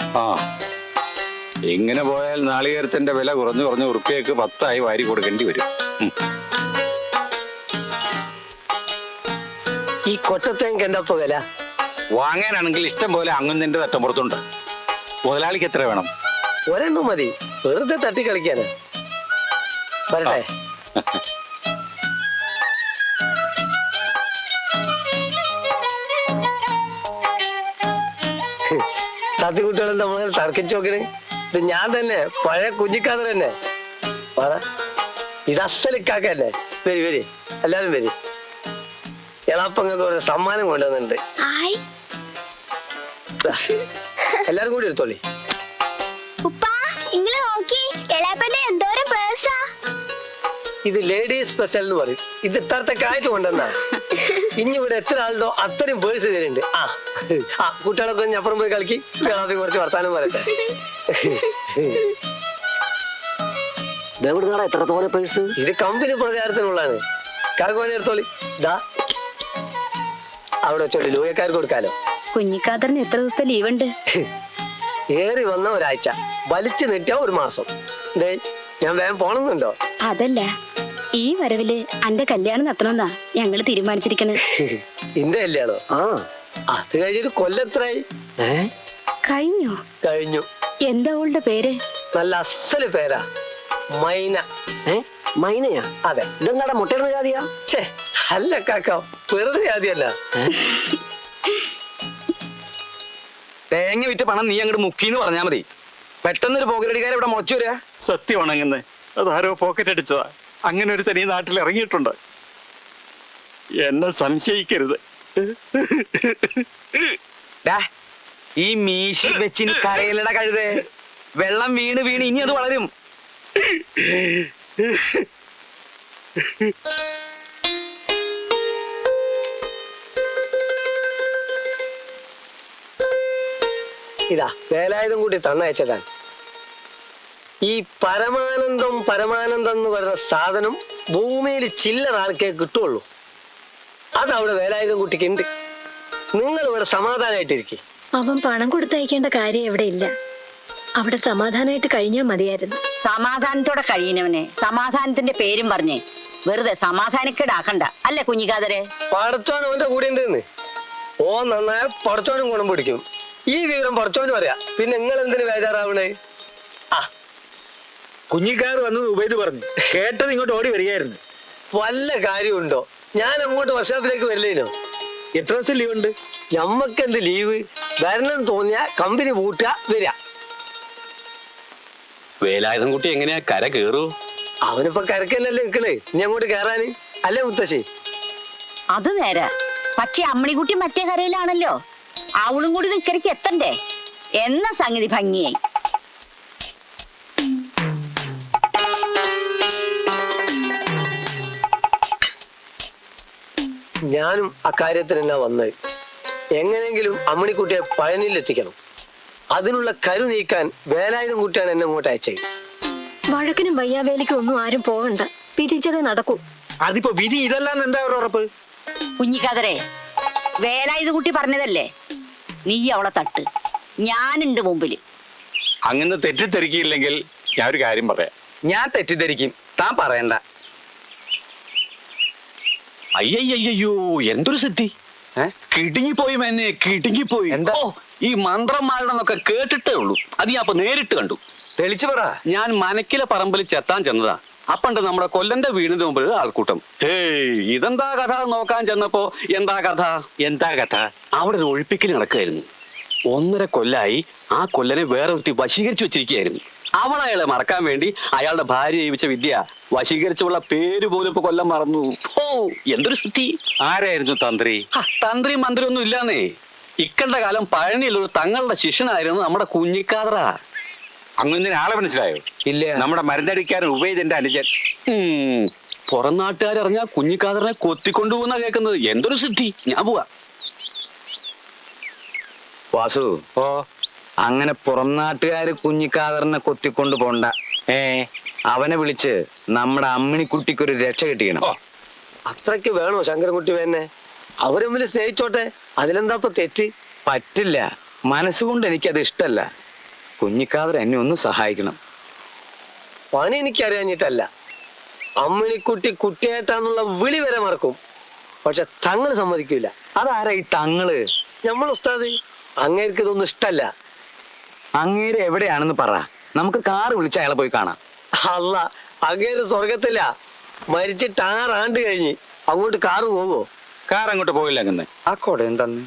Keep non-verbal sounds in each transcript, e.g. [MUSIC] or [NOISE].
ആ. ഇങ്ങനെ പോയാൽ നാളികേരത്തിന്റെ വില കുറഞ്ഞു കുറഞ്ഞ് ഉറുപ്പിയക്ക് പത്തായി വാരി കൊടുക്കേണ്ടി വരും. ഈ കൊച്ചത്തേക്ക് എന്താ വില? വാങ്ങാനാണെങ്കിൽ ഇഷ്ടം പോലെ അങ്ങുന്നതിന്റെ തട്ടപ്പുറത്തുണ്ട് മുതലാളിക്ക് എത്ര വേണം? ഒരെണ്ണം മതി. വെറുതെ തട്ടി കളിക്കാനാ. വരട്ടെ. തത്തിക്കുട്ടികളും തമ്മിൽ തർക്കിച്ചു നോക്കണ്? ഇത് ഞാൻ തന്നെ പഴയ കുഞ്ഞിക്കാതെ തന്നെ. പറ. ഇത് അസലിക്കാക്കല്ലേ വരി വരി. എല്ലാരും വരി. എളാപ്പങ്ങൾക്ക് ഒരു സമ്മാനം കൊണ്ടുവന്നിട്ടുണ്ട്. എല്ലാരും കൂടി എടുത്തോളി ഉപ്പാ ഇങ്ങൾ നോക്കി. ഇത് ലേഡീസ് സ്പെഷ്യൽ എന്ന് പറയും. ഇത് ഇത്രത്തെ കാറ്റ് കൊണ്ടെന്നാ. ഇനി ഇവിടെ എത്ര ആളുണ്ടോ അത്രയും പേഴ്സ് തരുന്നുണ്ട് ആ ആ കുട്ടികളൊക്കെ ഒന്ന് അപ്പുറം പോയി കളിക്കി. കേളാപ്പി കുറച്ച് വർത്താനം പറയട്ടെ. ഇതെവിടുന്നാടാ എത്ര തോനെ പേഴ്സ്. ഇത് കമ്പനി പ്രചാരത്തിനുള്ളതാണ്. കാക്കോനെ എടുത്തോളി. ദാ. അവിടെ വെച്ചോളി ലൂയക്കാർക്ക് കൊടുക്കാലോ. കുഞ്ഞിക്കാതറിന് എത്ര ദിവസത്തെ ലീവ് ഉണ്ട് ഏറി വന്ന ഒരാഴ്ച. വലിച്ചു നീട്ടിയ ഒരു മാസം. ദേ ഞാൻ വേഗം പോണമെന്നുണ്ടോ അതല്ല ഈ വരവിൽ അന്റെ കല്യാണം നടത്തണമെന്നാ ഞങ്ങൾ തീരുമാനിച്ചിരിക്കണേ എന്റെ [LAUGHS] കല്യാണോ? ആ അത് കഴിഞ്ഞൊരു കൊല്ലത്രായി. ഏ? കഴിഞ്ഞോ? കഴിഞ്ഞു. എന്താ അവളുടെ പേര്? നല്ല അസൽ പേരാ. മൈന. ഏ? മൈനയാ? അതെ. ഇതെന്താടാ മുട്ടയുടെ ജാതിയാ? ഛേ അല്ല കാക്ക വെറുതെ ജാതിയല്ല. തേങ്ങ വിറ്റ് പണം നീ അങ്ങോട്ട് മുക്കിന്ന് പറഞ്ഞാ മതി. പെട്ടെന്നൊരു പോകരടിക്കാരൻ ഇവിടെ മുളച്ചു വരിക? സത്യമാണെങ്ങനെ അതാരോ പോക്കറ്റ് അടിച്ചതാ. അങ്ങനെ ഒരു തനി നാട്ടിൽ ഇറങ്ങിയിട്ടുണ്ട്. എന്നെ സംശയിക്കരുത്. ഡാ, ഈ മീശി വെച്ചിന് കരയിലട കഴുതേ. വെള്ളം വീണ് വീണ് ഇനി അത് വളരും. ഇതാ വേലായുധം കൂടി തന്നയച്ചതാൻ ഈ പരമാനന്ദം പരമാനന്ദം എന്ന് പറയുന്ന സാധനം ഭൂമിയിൽ ചില്ലറ ആൾക്കേ കിട്ടുള്ളൂ. അത് അവിടെ വേലായുധം കുട്ടിക്ക് ഉണ്ട്. നിങ്ങൾ ഇവിടെ സമാധാനമായിട്ടിരിക്കും അവൻ പണം കൊടുത്തയക്കേണ്ട കാര്യം ഇവിടെ ഇല്ല. അവിടെ സമാധാനമായിട്ട് കഴിഞ്ഞാൽ മതിയായിരുന്നു. സമാധാനത്തോടെ കഴിയുന്നവനെ സമാധാനത്തിന്റെ പേരും പറഞ്ഞേ. വെറുതെ സമാധാനക്കേടാക്കണ്ട. അല്ലേ കുഞ്ഞിക്കാതരെ? പടച്ചോൻ ഓന്റെ കൂടെ ഉണ്ടെന്ന് ഓ നന്നായ പടച്ചോനും ഗുണം പിടിക്കും. ഈ വിവരം പടച്ചോനും അറിയാം. പിന്നെ നിങ്ങൾ എന്തിനു ബേജാറാവണേ? ആ കുഞ്ഞിക്കാർ വന്ന് ഉപയോഗിച്ച് പറഞ്ഞു. കേട്ടത് ഇങ്ങോട്ട് ഓടി വരികയായിരുന്നു. വല്ല കാര്യമുണ്ടോ? ഞാൻ അങ്ങോട്ട് വർഷാപ്പിലേക്ക് വരില്ലേനോ? എത്ര ദിവസം ലീവ് ഉണ്ട്? ഞമ്മക്ക് എന്ത് ലീവ് വരണം തോന്നിയ കമ്പനി പൂട്ടുക വരിക. വേലായുധം കുട്ടി എങ്ങനെയാ കര കേറൂ? അവനിപ്പോ കരക്കല്ലേ നിക്കണേ? നീ അങ്ങോട്ട് കേറാന്? അല്ലേ മുത്തശ്ശി? അത് നേരെ. പക്ഷെ അമ്മണിക്കുട്ടി മറ്റേ കരയിലാണല്ലോ. അവളും കൂടി നിക്കരയ്ക്ക് എത്തണ്ടേ? എന്ന സംഗതി ഭംഗിയായി. ഞാനും അക്കാര്യത്തിനെല്ലാം വന്നത്. എങ്ങനെങ്കിലും അമ്മണിക്കുട്ടിയെ പഴനിയിൽ എത്തിക്കണം അതിനുള്ള കരു നീക്കാൻ വേലായുധം കുട്ടിയാണ് എന്നെ അങ്ങോട്ട് അയച്ചത്. വഴക്കിനും വയ്യാവേലിക്കും ഒന്നും ആരും പോകണ്ട പിരിച്ചത് നടക്കും. അതിപ്പോ വിധി ഇതെല്ലാം എന്താ ഒരു ഉറപ്പ്? കുഞ്ഞിക്കാതരെ വേലായുധ കുട്ടി പറഞ്ഞതല്ലേ? നീ അവളെ തട്ട്. ഞാനുണ്ട് മുമ്പിൽ. അങ്ങനെ തെറ്റിദ്ധരിക്കില്ലെങ്കിൽ ഞാൻ ഒരു കാര്യം പറയാം. ഞാൻ തെറ്റിദ്ധരിക്കും. താൻ പറയണ്ട. അയ്യയ്യോ എന്തൊരു സിദ്ധി? കിടുങ്ങിപ്പോയി മെന്നെ കിടുങ്ങിപ്പോയി. എന്താ? ഈ മന്ത്രന്മാരുടെന്നൊക്കെ കേട്ടിട്ടേ ഉള്ളൂ. അത് ഞാൻ അപ്പൊ നേരിട്ട് കണ്ടു. തെളിച്ചു പറ. ഞാൻ മനക്കിലെ പറമ്പിൽ ചെത്താൻ ചെന്നതാ. അപ്പണ്ട് നമ്മുടെ കൊല്ലന്റെ വീടിന് മുമ്പിൽ ആൾക്കൂട്ടം. ഹേയ് ഇതെന്താ കഥ? നോക്കാൻ ചെന്നപ്പോ എന്താ കഥ? എന്താ കഥ? അവിടെ ഒരു ഒഴിപ്പിക്കൽ നടക്കുകയായിരുന്നു. ഒന്നര കൊല്ലായി ആ കൊല്ലനെ വേറെ ഒരുത്തി വശീകരിച്ചു വെച്ചിരിക്കുകയായിരുന്നു. അവൾ അയാളെ മറക്കാൻ വേണ്ടി അയാളുടെ ഭാര്യ ജീവിച്ച വിദ്യ വശീകരിച്ചുള്ള പേര് പോലും ഇപ്പൊ കൊല്ലം മറന്നു. ഓ എന്തൊരു ശുദ്ധി ആരായിരുന്നു തന്ത്രി? തന്ത്രി മന്ത്രി ഒന്നും ഇല്ലാന്നേ. ഇക്കണ്ട കാലം പഴനിയിൽ ഒരു തങ്ങളുടെ ശിഷ്യനായിരുന്നു നമ്മുടെ കുഞ്ഞിക്കാതറ. അങ്ങനെ ആളെ മനസ്സിലായോ? ഇല്ല? നമ്മുടെ മരുന്നടിക്കാരൻ ഉപയോഗിച്ചെന്റെ അനുജൻ. പുറം നാട്ടുകാരറിഞ്ഞാ കുഞ്ഞിക്കാതറിനെ കൊത്തിക്കൊണ്ടുപോകുന്ന കേൾക്കുന്നത്. എന്തൊരു സിദ്ധി ഞാൻ പോവാ. വാസു. ഓ. അങ്ങനെ പുറം നാട്ടുകാര് കുഞ്ഞിക്കാതറിനെ കൊത്തിക്കൊണ്ട് പോണ്ട. ഏ അവനെ വിളിച്ച് നമ്മുടെ അമ്മിണിക്കുട്ടിക്കൊരു രക്ഷ കിട്ടിക്കണം. അത്രയ്ക്ക് അത്രയ്ക്ക് വേണോ ശങ്കരൻകുട്ടി വേനെ? അവരെ മുമ്പിൽ സ്നേഹിച്ചോട്ടെ? അതിലെന്താ ഇപ്പൊ തെറ്റ്? പറ്റില്ല. മനസ്സുകൊണ്ട് എനിക്കത് ഇഷ്ടല്ല. കുഞ്ഞിക്കാതർ എന്നെ ഒന്ന് സഹായിക്കണം. പണി എനിക്കറിയാഞ്ഞിട്ടല്ല. അമ്മിണിക്കുട്ടി കുട്ടിയായിട്ടാന്നുള്ള വിളി വരെ മറക്കും. പക്ഷെ തങ്ങൾ സമ്മതിക്കില്ല അതാരാ ഈ തങ്ങൾ? നമ്മൾ ഉസ്താദ് അങ്ങേർക്ക് ഇതൊന്നും ഇഷ്ടല്ല. അങ്ങേര് എവിടെയാണെന്ന് പറ. നമുക്ക് കാർ വിളിച്ച് അയാളെ പോയി കാണാം. അല്ല അങ്ങേര് സ്വർഗത്തില്ല മരിച്ചിട്ട് ആറാണ്ട് കഴിഞ്ഞ് അങ്ങോട്ട് കാറ് പോവോ? കാർ അങ്ങോട്ട് പോയില്ല അങ്ങനെ. ആ കൊട എന്താന്ന്?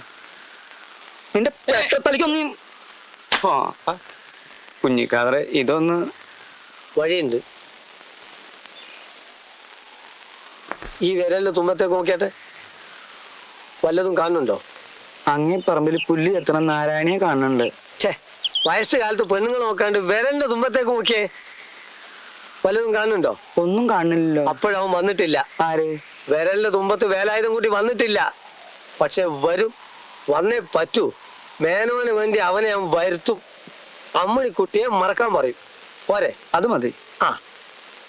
നിന്റെ പെട്ടത്തലിക്കൊന്നും കുഞ്ഞിക്കാതറെ ഇതൊന്ന് വഴിയുണ്ട്. ഈ വിരലിന്റെ തുമ്പത്തേക്ക് നോക്കിയാട്ടെ? വല്ലതും കാണുന്നുണ്ടോ? അങ്ങേ പറമ്പിൽ പുല്ല് എത്തണം നാരായണിയെ കാണുന്നുണ്ട്. ഛേ വയസ്സ് കാലത്ത് പെണ്ണുങ്ങൾ നോക്കാണ്ട് വിരലിന്റെ തുമ്പത്തേക്ക് നോക്കിയേ വല്ലതും കാണുന്നുണ്ടോ? ഒന്നും കാണുന്നില്ലല്ലോ. അപ്പോഴവൻ വന്നിട്ടില്ല. ആര്? വിരലിന്റെ തുമ്പത്ത് വേലായുധം കൂട്ടി വന്നിട്ടില്ല. പക്ഷെ വരും വന്നേ പറ്റൂ. മേനോന് വേണ്ടി അവനെ അവൻ വരുത്തും. അമ്മണിക്കുട്ടിയെ മറക്കാൻ പറയും. പോരെ. അത് മതി. ആ.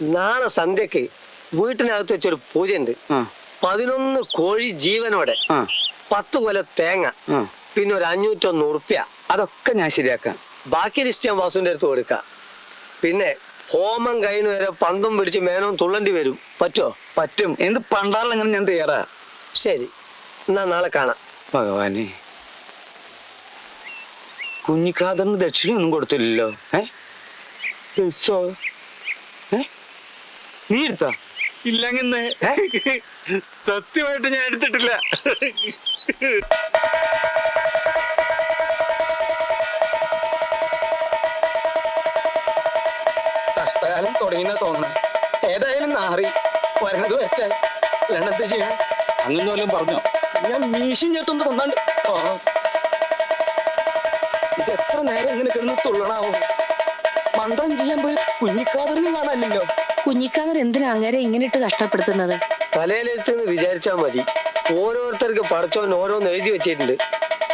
നാളെ സന്ധ്യക്ക് വീട്ടിനകത്ത് വെച്ചൊരു പൂജ ഉണ്ട് പതിനൊന്ന് കോഴി ജീവനോടെ. പത്ത് കൊല തേങ്ങ. പിന്നെ ഒരു അഞ്ഞൂറ്റൊന്ന് ഉറുപ്പ്യ. അതൊക്കെ ഞാൻ ശരിയാക്കാം. ബാക്കി ലിസ്റ്റ് ഞാൻ വാസുവിന്റെ അടുത്ത് കൊടുക്കാം. പിന്നെ ഹോമം കഴിഞ്ഞ് വരെ പന്തും പിടിച്ച് മേനോം തുള്ളണ്ടി വരും. പറ്റുമോ പറ്റും. എന്ത് പണ്ടാറിലെങ്ങനെ ഞാൻ തയ്യാറാ? ശരി. എന്നാ നാളെ കാണാം. ഭഗവാനെ. കുഞ്ഞിക്കാതറിന് ദക്ഷിണയൊന്നും കൊടുത്തില്ലല്ലോ. ഏ? നീ എടുത്താ? ഇല്ലങ്ങന്ന് സത്യമായിട്ട് ഞാൻ എടുത്തിട്ടില്ല. തുടങ്ങിയെന്ന് തോന്നണം ഏതായാലും നാറി വരണത് വരട്ടെ അല്ലാണ്ട് ചെയ്യാൻ അങ്ങനെ വല്ലതും പറഞ്ഞോ? ഞാൻ മീശം ചേർത്തൊന്ന് തന്നാണ്ട്. ഇത് എത്ര നേരം ഇങ്ങനെ കിടന്ന് തുള്ളണാവോ? മന്ത്രം ചെയ്യാൻ പോയി കുഞ്ഞിക്കാതറിനും കാണാനില്ലല്ലോ. കുഞ്ഞിക്കാതർ എന്തിനാ അങ്ങനെ ഇങ്ങനെ ഇട്ട് കഷ്ടപ്പെടുത്തുന്നത് തലയിലെടുത്തെന്ന് വിചാരിച്ചാ മതി. ഓരോരുത്തർക്ക് പടച്ചോൻ ഓരോന്ന് എഴുതി വെച്ചിട്ടുണ്ട്.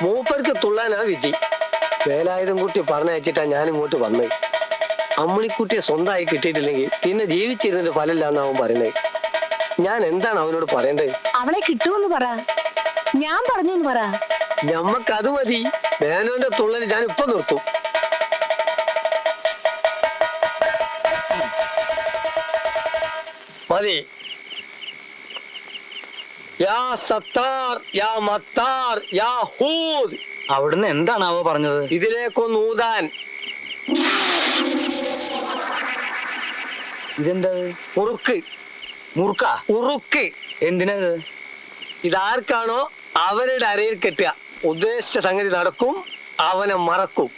മൂപ്പർക്ക് തുള്ളാനാ വിധി. വേലായുധം കുട്ടി പറഞ്ഞയച്ചിട്ടാ ഞാൻ ഇങ്ങോട്ട് വന്നത്. അമ്മിണിക്കുട്ടിയെ സ്വന്തമായി കിട്ടിയിട്ടില്ലെങ്കിൽ പിന്നെ ജീവിച്ചിരുന്നിട്ട് ഫലമില്ലാന്ന് അവൻ പറയുന്നത് ഞാൻ എന്താണ് അവനോട് പറയേണ്ടത്? അവളെ കിട്ടുമെന്ന് പറ. ഞാൻ പറഞ്ഞു എന്ന് പറ. ഞമ്മക്ക് അത് മതി. മേനോന്റെ തുള്ളൽ ഞാൻ ഇപ്പൊ നിർത്തും. മതി. യാ സത്താർ യാ മത്താർ യാ ഹൂദ്. അവിടുന്ന് എന്താണാവോ പറഞ്ഞത്? ഇതിലേക്കൊന്ന് ഊതാൻ. ഇതെന്താ ഉറുക്ക്. മുറുക്ക? ഉറുക്ക്. എന്തിനത്? ഇതാർക്കാണോ അവരുടെ അരയിൽ കെട്ടുക. ഉദ്ദേശിച്ച സംഗതി നടക്കും അവനെ മറക്കും.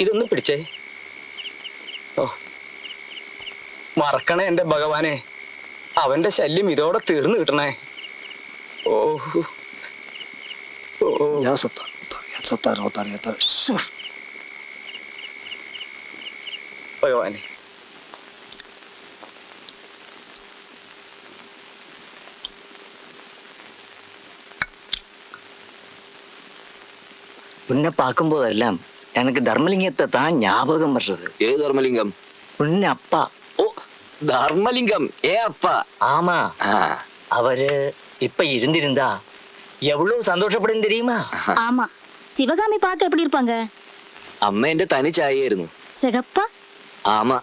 ഇതൊന്നും പിടിച്ചേ. ഓ. മറക്കണേ എന്റെ ഭഗവാനെ. അവന്റെ ശല്യം ഇതോടെ തീർന്നു കിട്ടണേ. ഓ. യാ സത്താർ സത്താർ സത്താർ സത്താർ. ഭഗവാനെ. உன்னை பார்க்கும்போதெல்லாம் எனக்கு தர்மலிங்கத்தை தான் ஞாபகம் வர்றது ഏത് ധർമ്മലിംഗം உன்ன அப்பா ഓ ധർമ്മലിംഗം ഏ അപ്പ ஆமா ആ அவரு இப்ப இருந்திருந்தா எவ்வளவு சந்தோஷப்படும் தெரியுமா ஆமா சிவகாமி பார்க்க எப்படி இருப்பாங்க അമ്മ എന്റെ തനി ചായയായിരുന്നു சிகப்பா ആമ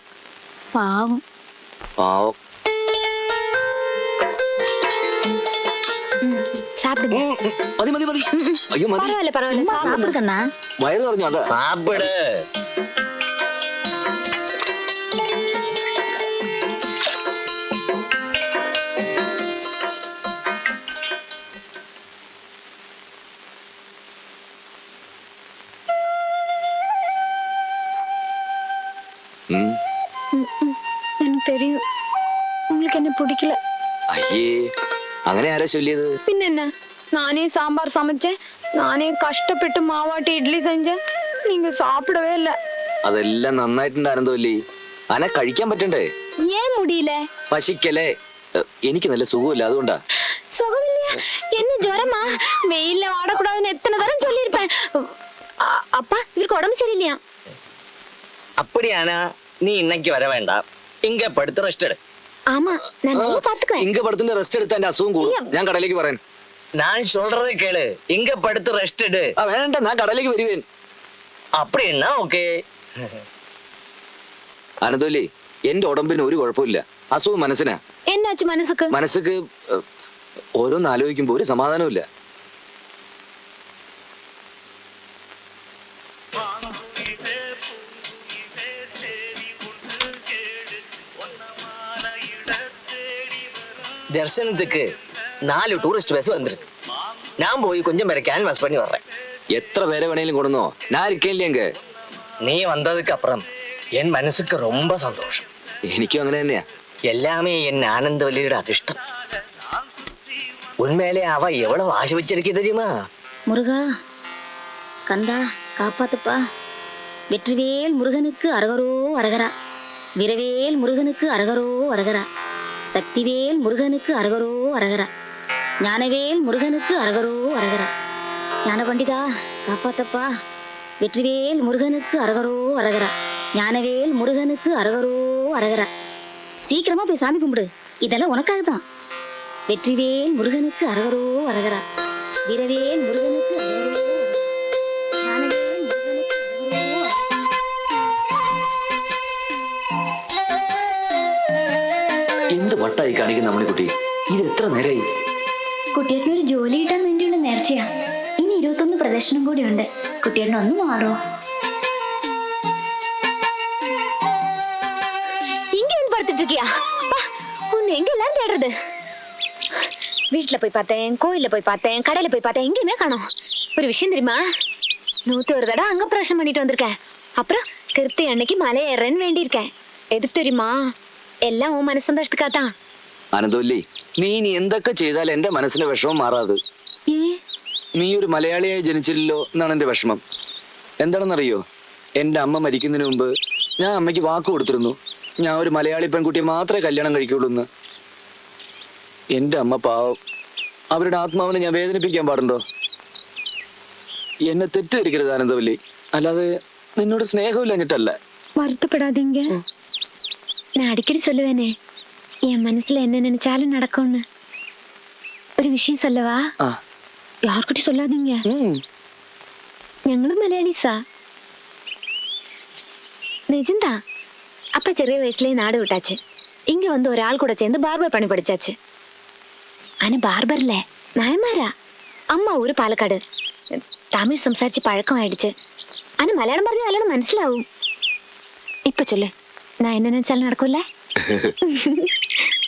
பாவம் പാവം சாப்பிடுங்க മതി മതി മതി അയ്യോ മതി பரவாயில்ல பரவாயில்ல சாப்பிடுங்கண்ணா വയറ് പറഞ്ഞു അതാ சாப்பிடு ഉം. எனக்கு தெரியும் உங்களுக்கு என்ன பிடிக்கல അയ്യേ അങ്ങനെ ആരാ ചൊല്ലിയത് பின்ன நானே சாம்பார் சமைச்சேன் நானே கஷ்டப்பட்டு மாவாட்டி இட்லி செஞ்சேன் நீங்க சாப்பிடவே இல்லை അതെല്ലാം നന്നായിട്ടുണ്ട് ആനന്ദവല്ലി അന കഴിക്കാൻ പറ്റണ്ടേ ஏன் முடியல പശിക്കലേ എ, എനിക്ക് നല്ല സുഖമില്ല അതുകൊണ്ടാ சுகம் இல்லையா என்ன ஜுரமா வெயில்ல வாடக்கூடாதுன்னு எத்தனை தரம் சொல்லியிருப்பேன் அ- அப்பா இவருக்கு உடம்பு சரியில்லையா அப்படியானா நீ இன்னைக்கு வர வேண்டாம் இங்க படுத்து ரெஸ்ட் எடு ஆமா நான் நல்லா பாத்துக்குவேன் ഇങ്ക പടത്തിന്റെ റെസ്റ്റ് എടുത്ത് എന്റെ അസുഖം കൂടും ഞാൻ കടയിലേക്ക് പറയാൻ நான் சொல்றதை கேளு இங்க படுத்து ரெஸ்ட் எடு ആ വേണ്ട ഞാൻ കടയിലേക്ക് വരുവേൻ அப்படின்னா ஓகே അനന്തോലി എന്റെ ഉടമ്പിന് ഒരു കുഴപ്പമില്ല അസുഖം മനസ്സിനാ എന്നാച്ചു മനസ്സൊക്കെ മനസ്സക്ക് ഏഹ്, ഓരോന്ന് ആലോചിക്കുമ്പോ ഒരു സമാധാനമില്ല தரிசனத்துக்கு நாலு டூரிஸ்ட் பஸ் வந்திருக்கு நான் போய் கொஞ்சம் பேரை கேன்வாஸ் பண்ணி வர்றேன் എത്ര പേരെ വേണേലും കൊടുന്നോ ഞാൻ ഇരിക്കില്ലേങ്ക நீ வந்ததுக்கு அப்புறம் என் மனசுக்கு ரொம்ப சந்தோஷம் എനിക്കും അങ്ങനെ തന്നെയാ எல்லாமே என் ஆனந்தவல்லியோட அதிர்ஷ்டம் உண்மையிலே அவ எவ்வளவு ஆசை வச்சிருக்கே தெரியுமா முருகா கந்தா காப்பாத்துப்பா வெற்றிவேல் முருகனுக்கு அரகரோ அரகரா விரவேல் முருகனுக்கு அரகரோ அரகரா சக்திவேல் முருகனுக்கு அரகரோ அரகரா. ஞானவேல் முருகனுக்கு அரகரோ அரகரா. ஞான பண்டிதா காப்பாத்தப்பா. வெற்றிவேல் முருகனுக்கு அரகரோ அரகரா. ஞானவேல் முருகனுக்கு அரகரோ அரகரா. சீக்கிரமா போய் சாமி கும்பிடு. இதெல்லாம் உனக்காக தான் வெற்றிவேல் முருகனுக்கு அரகரோ அரகரா. வீரவேல் முருகனுக்கு அரகரோ. എന്ത് വട്ടായി കാണിക്കുന്ന അമ്മണിക്കുട്ടി ഇത് എത്ര നേരായി കുട്ടിയേട്ടന് ഒരു ജോലി കിട്ടാൻ വേണ്ടിയുള്ള നേർച്ചയാ ഇനി ഇരുപത്തൊന്ന് പ്രദർശനം കൂടിയുണ്ട് കുട്ടിയേട്ടൻ ഒന്ന് മാറോ இங்க வந்து படுத்துட்டு இருக்கியா அப்பா, உன்னை எங்க எல்லாம் தேடுறது வீட்டுல போய் பார்த்தேன் கோயில்ல போய் பார்த்தேன் கடையில போய் பார்த்தேன் எங்கேயுமே காணோம் ஒரு விஷயம் தெரியுமா நூத்தி ஒரு தடவை அங்க பிரஷம் பண்ணிட்டு வந்திருக்கேன் அப்புறம் கிருத்தி அன்னைக்கு மலை ஏறேன்னு வேண்டியிருக்கேன் எதுக்கு தெரியுமா எல்லாம் உன் மனசு சந்தோஷத்துக்காக അനന്തോല്ലി നീ ഇനി എന്തൊക്കെ ചെയ്താൽ എന്റെ മനസ്സിന്റെ വിഷമം മാറാത് നീ ഒരു മലയാളിയായി ജനിച്ചില്ലല്ലോ എന്നാണ് എന്റെ വിഷമം എന്താണെന്നറിയോ എന്റെ അമ്മ മരിക്കുന്നതിന് മുമ്പ് ഞാൻ അമ്മയ്ക്ക് വാക്ക് കൊടുത്തിരുന്നു ഞാൻ ഒരു മലയാളി പെൺകുട്ടിയെ മാത്രമേ കല്യാണം കഴിക്കുള്ളൂ എന്ന് എന്റെ അമ്മ പാവം അവരുടെ ആത്മാവിനെ ഞാൻ വേദനിപ്പിക്കാൻ പാടുണ്ടോ എന്നെ തെറ്റിദ്ധരിക്കരുത് ആനന്ദവല്ലി അല്ലാതെ നിന്നോട് സ്നേഹമില്ലഞ്ഞിട്ടല്ല வருத்தப்படாதீங்க நான் அடிக்கடி சொல்லுவேனே என் மனசுல என்ன நினைச்சாலும் நடக்கும்னு ഒരു വിഷയം സല്ലവാ യാർക്കുട്ടി സൊല്ലാതിങ്ങ ഞങ്ങൾ മലയാളീസാ. നിജന്താ അപ്പ ചെറിയ വയസ്സിലേ നാട് വിട്ടാച്ച്. ഇങ്ങ വന്ന് ഒരാൾ കൂടെ ചേർന്ന് ബാർബർ പണി പഠിച്ചാച്ച്. അന ബാർബറില്ലേ നായന്മാരാ? അമ്മ ഊര് പാലക്കാട്. തമിഴ് സംസാരിച്ച് പഴക്കമായിടിച്ച്. അന മലയാളം പറഞ്ഞ നല്ലോണം മനസ്സിലാവും. ഇപ്പൊ ചൊല്ലേ. നയനനെ വെച്ചാൽ നടക്കൂലേ [LAUGHS]